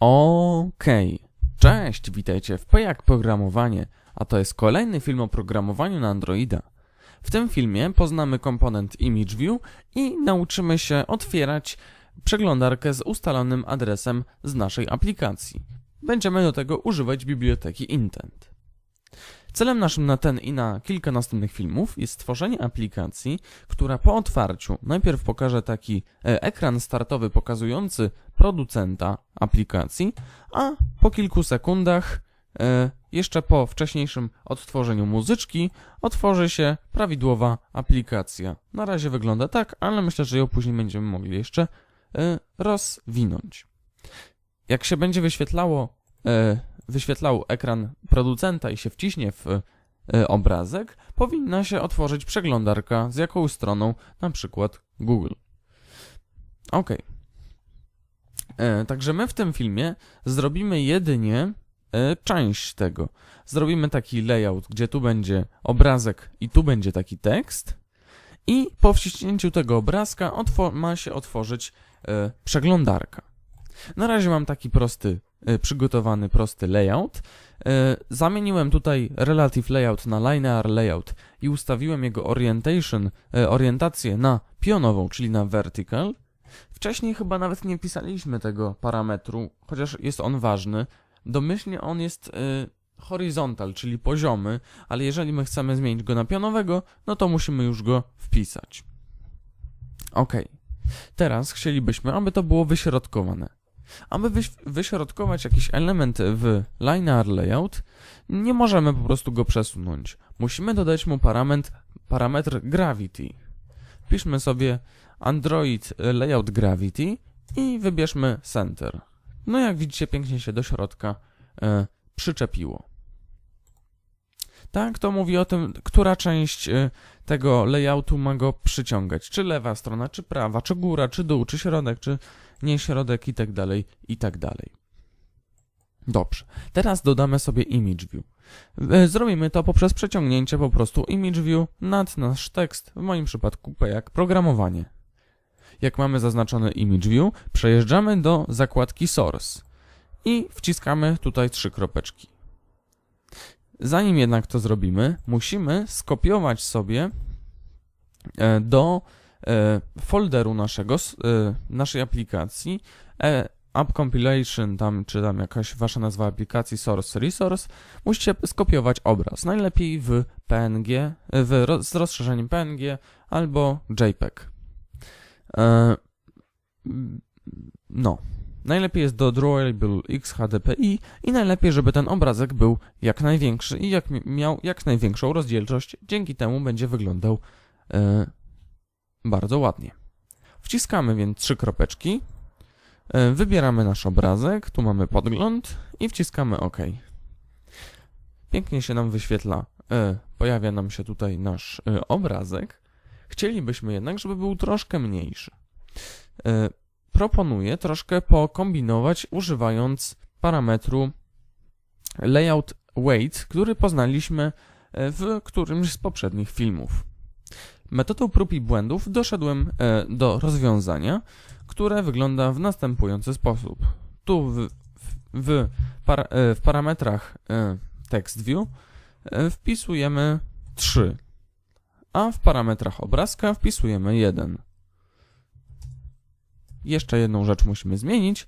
Okej. Cześć, witajcie w Pejak Programowanie, a to jest kolejny film o programowaniu na Androida. W tym filmie poznamy komponent ImageView i nauczymy się otwierać przeglądarkę z ustalonym adresem z naszej aplikacji. Będziemy do tego używać biblioteki Intent. Celem naszym na ten i na kilka następnych filmów jest stworzenie aplikacji, która po otwarciu najpierw pokaże taki e, ekran startowy pokazujący producenta aplikacji, a po kilku sekundach, e, jeszcze po wcześniejszym odtworzeniu muzyczki, otworzy się prawidłowa aplikacja. Na razie wygląda tak, ale myślę, że ją później będziemy mogli jeszcze e, rozwinąć. Jak się będzie wyświetlało, e, wyświetlał ekran producenta i się wciśnie w obrazek, powinna się otworzyć przeglądarka z jakąś stroną, na przykład Google. OK. E, Także my w tym filmie zrobimy jedynie e, część tego. Zrobimy taki layout, gdzie tu będzie obrazek i tu będzie taki tekst. I po wciśnięciu tego obrazka ma się otworzyć e, przeglądarka. Na razie mam taki prosty, przygotowany prosty layout. Zamieniłem tutaj relative layout na linear layout i ustawiłem jego orientation, orientację na pionową, czyli na vertical. Wcześniej chyba nawet nie pisaliśmy tego parametru, chociaż jest on ważny. Domyślnie on jest y, horizontal, czyli poziomy, ale jeżeli my chcemy zmienić go na pionowego, no to musimy już go wpisać. Ok. Teraz chcielibyśmy, aby to było wyśrodkowane. Aby wyś- wyśrodkować jakiś element w linear layout, nie możemy po prostu go przesunąć. Musimy dodać mu parametr, parametr gravity. Wpiszmy sobie Android Layout Gravity i wybierzmy Center. No jak widzicie, pięknie się do środka e, przyczepiło. Tak, to mówi o tym, która część e, tego layoutu ma go przyciągać. Czy lewa strona, czy prawa, czy góra, czy dół, czy środek, czy nie środek i tak dalej, i tak dalej. Dobrze. Teraz dodamy sobie image view. E, Zrobimy to poprzez przeciągnięcie po prostu image view nad nasz tekst, w moim przypadku P jak programowanie. Jak mamy zaznaczony image view, przejeżdżamy do zakładki source i wciskamy tutaj trzy kropeczki. Zanim jednak to zrobimy, musimy skopiować sobie e, do e, folderu naszego, naszej aplikacji app compilation, tam, czy tam jakaś wasza nazwa aplikacji source resource, musicie skopiować obraz. Najlepiej w PNG, w, z rozszerzeniem PNG albo JPEG. E, no. Najlepiej jest do Drawable X HDPI i najlepiej, żeby ten obrazek był jak największy i jak mi- miał jak największą rozdzielczość. Dzięki temu będzie wyglądał e, bardzo ładnie. Wciskamy więc trzy kropeczki. E, wybieramy nasz obrazek. Tu mamy podgląd i wciskamy OK. Pięknie się nam wyświetla. E, pojawia nam się tutaj nasz e, obrazek. Chcielibyśmy jednak, żeby był troszkę mniejszy. Proponuję troszkę pokombinować, używając parametru layout weight, który poznaliśmy w którymś z poprzednich filmów. Metodą prób i błędów doszedłem do rozwiązania, które wygląda w następujący sposób. Tu w, w, para, e, w parametrach e, text view e, wpisujemy 3, a w parametrach obrazka wpisujemy 1. Jeszcze jedną rzecz musimy zmienić.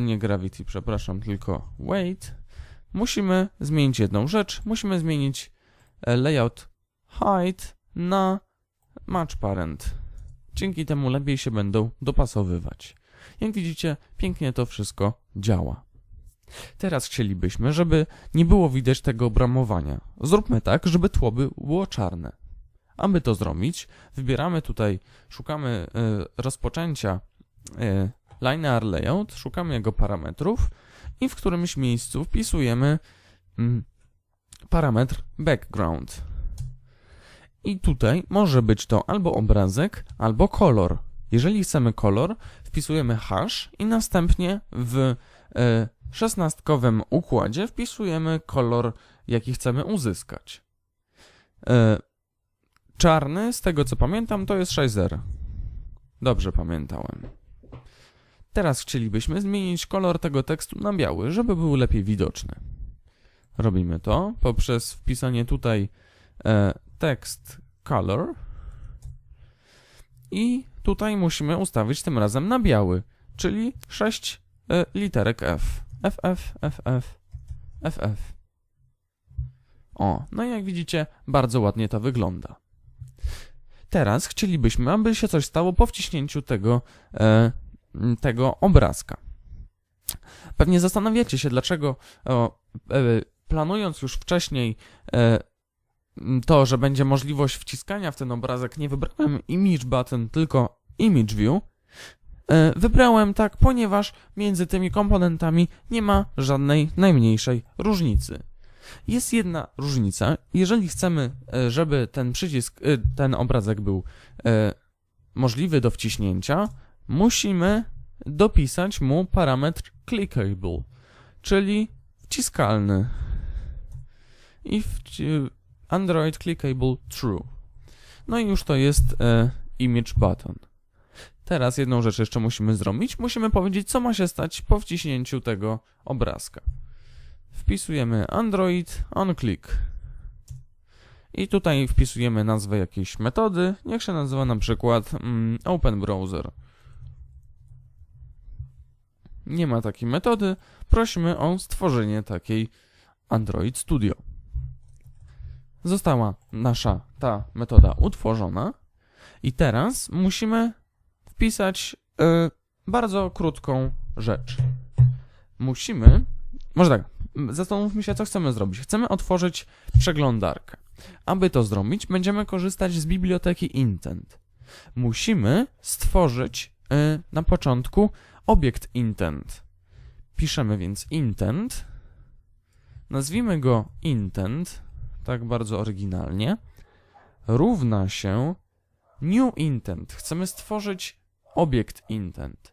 Nie gravity, przepraszam, tylko weight. Musimy zmienić jedną rzecz. Musimy zmienić layout height na match parent. Dzięki temu lepiej się będą dopasowywać. Jak widzicie, pięknie to wszystko działa. Teraz chcielibyśmy, żeby nie było widać tego obramowania. Zróbmy tak, żeby tło było czarne. Aby to zrobić, wybieramy tutaj, szukamy y, rozpoczęcia y, linear layout, szukamy jego parametrów i w którymś miejscu wpisujemy mm, parametr background. I tutaj może być to albo obrazek, albo kolor. Jeżeli chcemy kolor, wpisujemy hash i następnie w y, szesnastkowym układzie wpisujemy kolor, jaki chcemy uzyskać. E, Czarny, z tego co pamiętam, to jest 6.0. Dobrze pamiętałem. Teraz chcielibyśmy zmienić kolor tego tekstu na biały, żeby był lepiej widoczny. Robimy to poprzez wpisanie tutaj e, text color i tutaj musimy ustawić tym razem na biały, czyli 6 e, literek F. FF, FF, FF. O, no i jak widzicie, bardzo ładnie to wygląda. Teraz chcielibyśmy, aby się coś stało po wciśnięciu tego, e, tego obrazka. Pewnie zastanawiacie się, dlaczego o, e, planując już wcześniej e, to, że będzie możliwość wciskania w ten obrazek, nie wybrałem Image Button, tylko Image View. E, Wybrałem tak, ponieważ między tymi komponentami nie ma żadnej najmniejszej różnicy. Jest jedna różnica. Jeżeli chcemy, e, żeby ten przycisk, e, ten obrazek był możliwy do wciśnięcia, musimy dopisać mu parametr clickable, czyli wciskalny. I wci- Android clickable true. No i już to jest e, image button. Teraz jedną rzecz jeszcze musimy zrobić. Musimy powiedzieć, co ma się stać po wciśnięciu tego obrazka. Wpisujemy Android on click. I tutaj wpisujemy nazwę jakiejś metody. Niech się nazywa na przykład mm, Open Browser. Nie ma takiej metody. Prosimy o stworzenie takiej Android Studio. Została nasza ta metoda utworzona. I teraz musimy wpisać y, bardzo krótką rzecz. Musimy, może tak, zastanówmy się, co chcemy zrobić. Chcemy otworzyć przeglądarkę. Aby to zrobić, będziemy korzystać z biblioteki intent. Musimy stworzyć y, na początku obiekt intent. Piszemy więc intent, nazwijmy go intent, tak bardzo oryginalnie, równa się new intent. Chcemy stworzyć obiekt intent.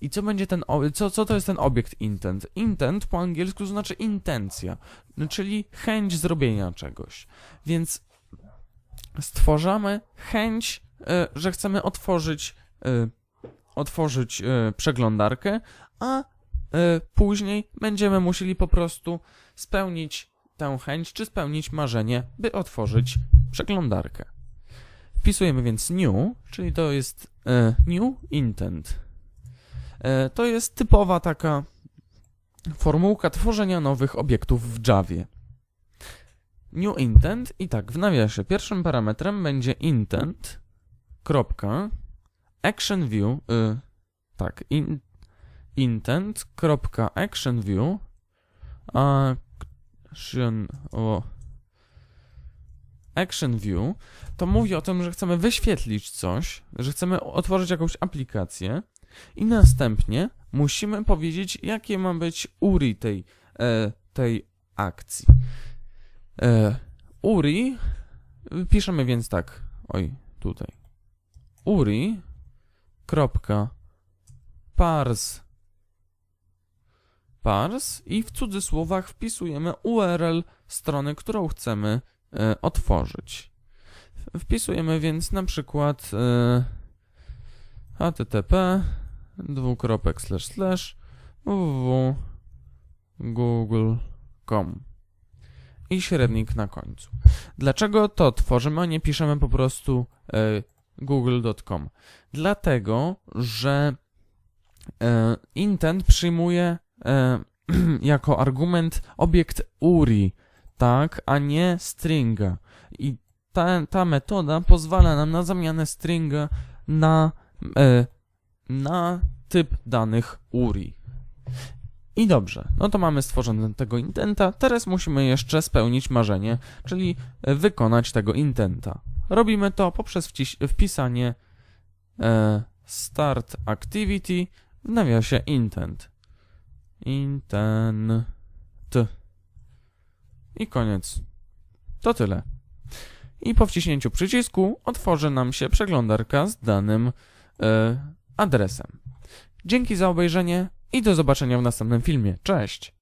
I co będzie ten, co, co to jest ten obiekt intent? Intent po angielsku znaczy intencja, czyli chęć zrobienia czegoś. Więc stwarzamy chęć, e, że chcemy otworzyć, e, otworzyć e, przeglądarkę, a później będziemy musieli po prostu spełnić tę chęć, czy spełnić marzenie, by otworzyć przeglądarkę. Wpisujemy więc new, czyli to jest e, new intent. E, to jest typowa taka formułka tworzenia nowych obiektów w Javie. New intent i tak w nawiasie pierwszym parametrem będzie intent kropka action view y, tak in, intent kropka action view action o action view to mówi o tym, że chcemy wyświetlić coś, że chcemy otworzyć jakąś aplikację i następnie musimy powiedzieć, jakie ma być URI tej, e, tej akcji. E, URI piszemy więc tak, oj, tutaj. URI kropka parse parse i w cudzysłowach wpisujemy URL strony, którą chcemy e, otworzyć. Wpisujemy więc na przykład e, http dwukropek slash slash www.google.com i średnik na końcu. Dlaczego to tworzymy, a nie piszemy po prostu e, google.com? Dlatego, że intent przyjmuje e, jako argument obiekt URI, tak, a nie stringa. I ta, ta metoda pozwala nam na zamianę stringa na, e, na typ danych URI. I dobrze, no to mamy stworzony tego intenta, teraz musimy jeszcze spełnić marzenie, czyli wykonać tego intenta. Robimy to poprzez wpisanie e, start activity w nawiasie intent. Intent. I koniec. To tyle. I po wciśnięciu przycisku otworzy nam się przeglądarka z danym e, adresem. Dzięki za obejrzenie i do zobaczenia w następnym filmie. Cześć!